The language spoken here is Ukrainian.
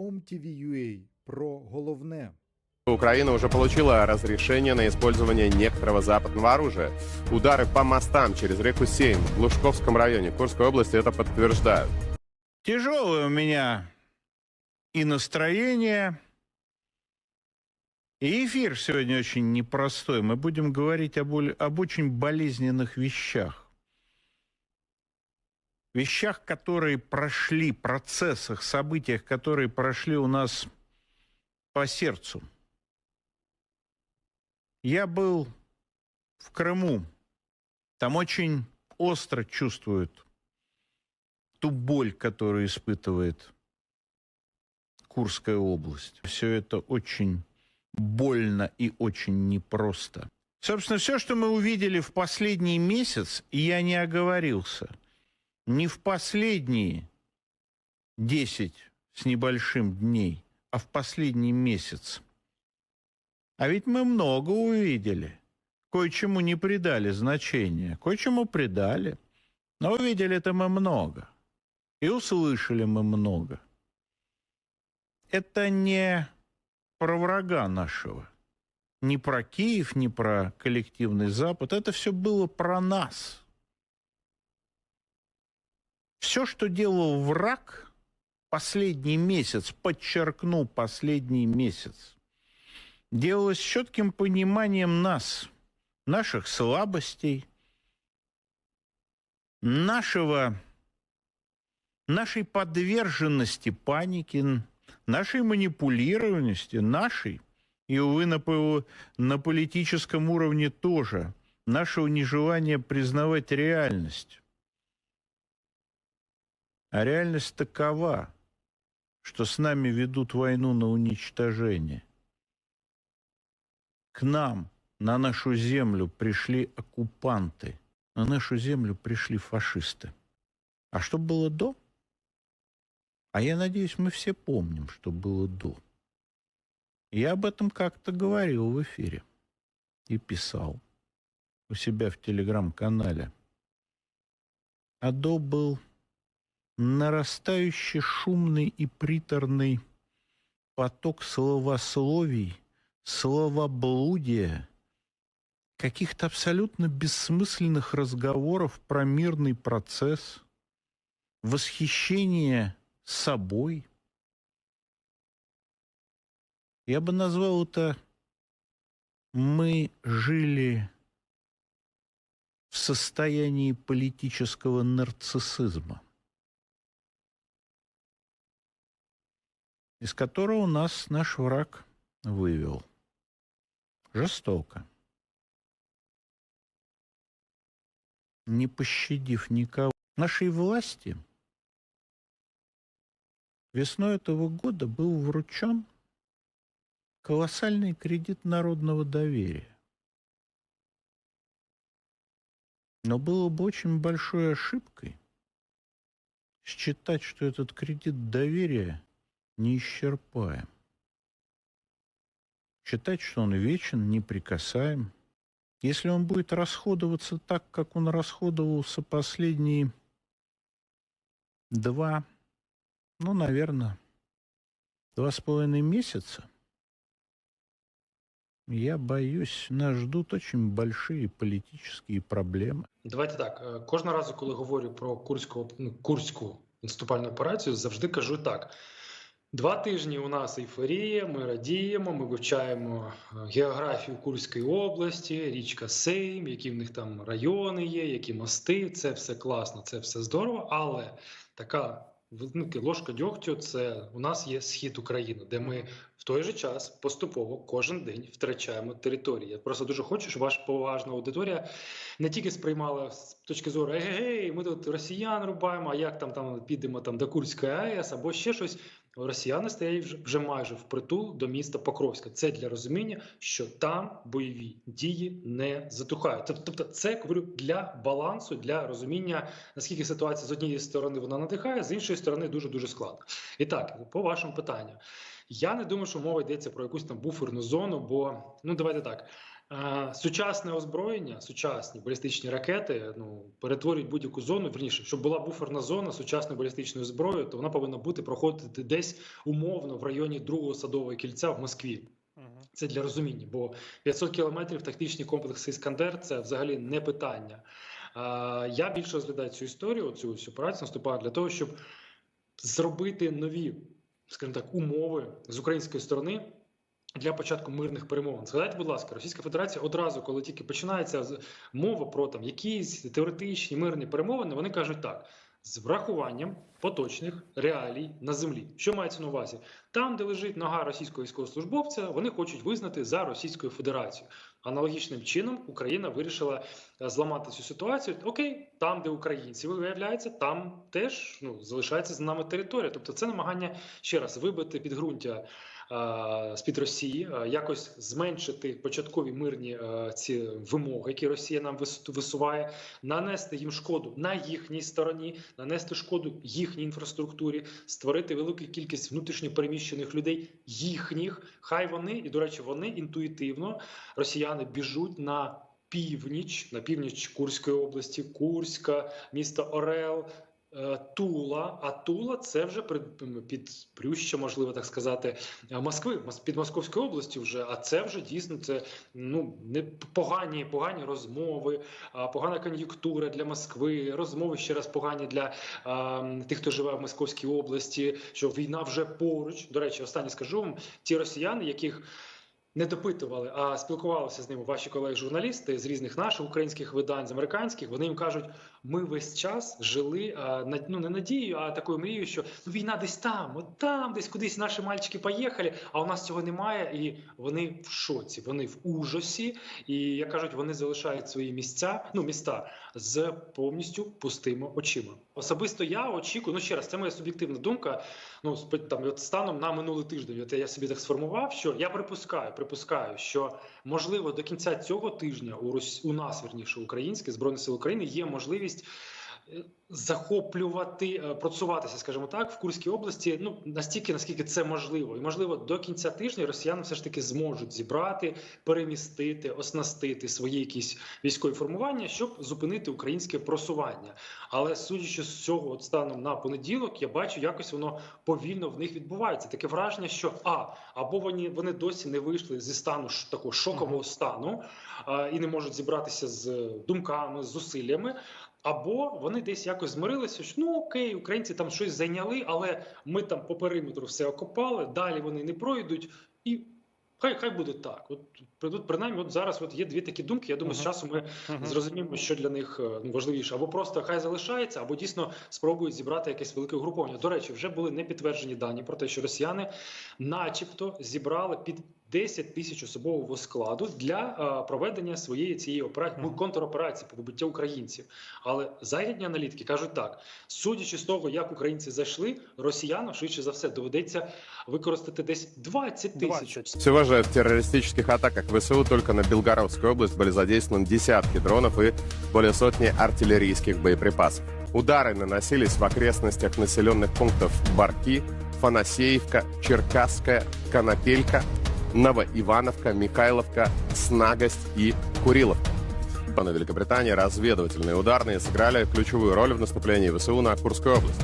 OMTV.ua про головне. Украина уже получила разрешение на использование некоторого западного оружия. Удары по мостам через реку Сейм в Лужковском районе Курской области это подтверждают. Тяжелое у меня и настроение, и эфир сегодня очень непростой. Мы будем говорить об, об очень болезненных вещах. Вещах, которые прошли, процессах, событиях, которые прошли у нас по сердцу. Я был в Крыму. Там очень остро чувствуют ту боль, которую испытывает Курская область. Все это очень больно и очень непросто. Собственно, все, что мы увидели в последний месяц, и я не оговорился, не в последние 10 с небольшим дней, а в последний месяц. А ведь мы много увидели. Кое-чему не придали значения, кое-чему придали. Но увидели это мы много. И услышали мы много. Это не про врага нашего. Не про Киев, не про коллективный Запад. Это все было про нас. Все, что делал враг последний месяц, подчеркну, последний месяц, делалось с четким пониманием нас, наших слабостей, нашего нашей подверженности панике, нашей манипулированности, нашей, и, увы, на, на политическом уровне тоже, нашего нежелания признавать реальность. А реальность такова, что с нами ведут войну на уничтожение. К нам, на нашу землю пришли оккупанты, на нашу землю пришли фашисты. А что было до? А я надеюсь, мы все помним, что было до. Я об этом как-то говорил в эфире и писал у себя в телеграм-канале. А до был нарастающий шумный и приторный поток словословий, словоблудия, каких-то абсолютно бессмысленных разговоров про мирный процесс, восхищение собой. Я бы назвал это «мы жили в состоянии политического нарциссизма», из которого нас наш враг вывел. Жестоко. Не пощадив никого. Нашей власти – Весной этого года был вручен колоссальный кредит народного доверия. Но было бы очень большой ошибкой считать, что этот кредит доверия неисчерпаем. Считать, что он вечен, неприкасаем. Если он будет расходоваться так, как он расходовался последние два ну, наверное, два с половиной месяца, я боюсь, нас ждут очень большие политические проблемы. Давайте так. е, Кожного разу, коли говорю про курську, ну, курську наступальну операцію, завжди кажу так: два тижні у нас ейфорія, ми радіємо, ми вивчаємо е, географію Курської області, річка Сейм, які в них там райони є, які мости. Це все класно, це все здорово, але така. ложка дьогтю це у нас є схід України, де ми в той же час поступово кожен день втрачаємо території. Я просто дуже хочу, щоб ваша поважна аудиторія не тільки сприймала з точки зору егегей, ми тут росіян рубаємо, а як там там підемо там до Курської АЕС або ще щось. Росіяни стоять вже, вже майже впритул до міста Покровська. Це для розуміння, що там бойові дії не затухають. Тобто, це говорю для балансу, для розуміння, наскільки ситуація з однієї сторони вона надихає, з іншої сторони дуже дуже складно. І так, по вашому питанню. Я не думаю, що мова йдеться про якусь там буферну зону, бо ну давайте так. Сучасне озброєння, сучасні балістичні ракети ну перетворюють будь-яку зону. Верніше, щоб була буферна зона сучасної балістичної зброї, то вона повинна бути проходити десь умовно в районі другого садового кільця в Москві. Це для розуміння, бо 500 кілометрів тактичні комплекси Іскандер це взагалі не питання. Я більше розглядаю цю історію, цю всю операцію наступаю для того, щоб зробити нові, скажімо так, умови з української сторони. Для початку мирних перемовин згадайте, будь ласка, Російська Федерація одразу, коли тільки починається з- мова про там якісь теоретичні мирні перемовини, вони кажуть так: з врахуванням поточних реалій на землі. Що мається на увазі? Там, де лежить нога російського військовослужбовця, вони хочуть визнати за Російською Федерацією. Аналогічним чином Україна вирішила е, зламати цю ситуацію. Окей, там, де українці виявляється, там теж ну залишається за нами територія. Тобто, це намагання ще раз вибити підґрунтя е, з під Росії, е, якось зменшити початкові мирні е, ці вимоги, які Росія нам вис- висуває, нанести їм шкоду на їхній стороні, нанести шкоду їхній інфраструктурі, створити велику кількість внутрішньо переміщених людей їхніх. Хай вони і до речі, вони інтуїтивно росіяни біжуть на північ, на північ Курської області, Курська, місто Орел. Е, Тула, а Тула це вже під, плюща, можливо так сказати, е, Москви, Мос- під Московською областю вже. А це вже дійсно це ну не погані, погані розмови, погана кон'юнктура для Москви, розмови ще раз погані для а, тих, хто живе в Московській області, що війна вже поруч. До речі, останнє скажу вам: ті росіяни, яких не допитували, а спілкувалися з ними ваші колеги-журналісти з різних наших українських видань, з американських. Вони їм кажуть: ми весь час жили ну не надією, а такою мрією, що ну війна десь там, от там, десь кудись наші мальчики поїхали, а у нас цього немає. І вони в шоці, вони в ужасі, і як кажуть, вони залишають свої місця, ну міста з повністю пустими очима. Особисто я очікую. Ну ще раз, це моя суб'єктивна думка. Ну там от станом на минулий тиждень. От я собі так сформував, що я припускаю, припускаю, що можливо до кінця цього тижня у Рос... у нас верніше українське збройних сил України є можливість. Захоплювати, е, працюватися, скажімо так, в Курській області ну настільки, наскільки це можливо, і можливо до кінця тижня росіяни все ж таки зможуть зібрати, перемістити, оснастити свої якісь військові формування, щоб зупинити українське просування. Але судячи з цього, от станом на понеділок, я бачу, якось воно повільно в них відбувається. Таке враження, що а або вони вони досі не вийшли зі стану такого шокового стану а, і не можуть зібратися з думками, з зусиллями. Або вони десь якось змирилися, що ну окей, українці там щось зайняли, але ми там по периметру все окопали, далі вони не пройдуть, і хай хай буде так. От тут принаймні, от зараз от є дві такі думки. Я думаю, з Мгм. часом ми зрозуміємо, що для них е, важливіше, або просто хай залишається, або дійсно спробують зібрати якесь велике угруповання. До речі, вже були не підтверджені дані про те, що росіяни, начебто, зібрали під 10 тисяч особового складу для е, проведення своєї цієї операції Мгм. контроперації по побиттю українців. Але західні аналітики кажуть так: судячи з того, як українці зайшли, росіянам швидше за все доведеться використати десь 20 тисяч. 20. Всего же в террористических атаках ВСУ только на Белгородскую область были задействованы десятки дронов и более сотни артиллерийских боеприпасов. Удары наносились в окрестностях населенных пунктов Барки, Фанасеевка, Черкасская, Конопелька, Новоивановка, Михайловка, Снагость и Куриловка. На Великобритании разведывательные ударные сыграли ключевую роль в наступлении ВСУ на Курскую область.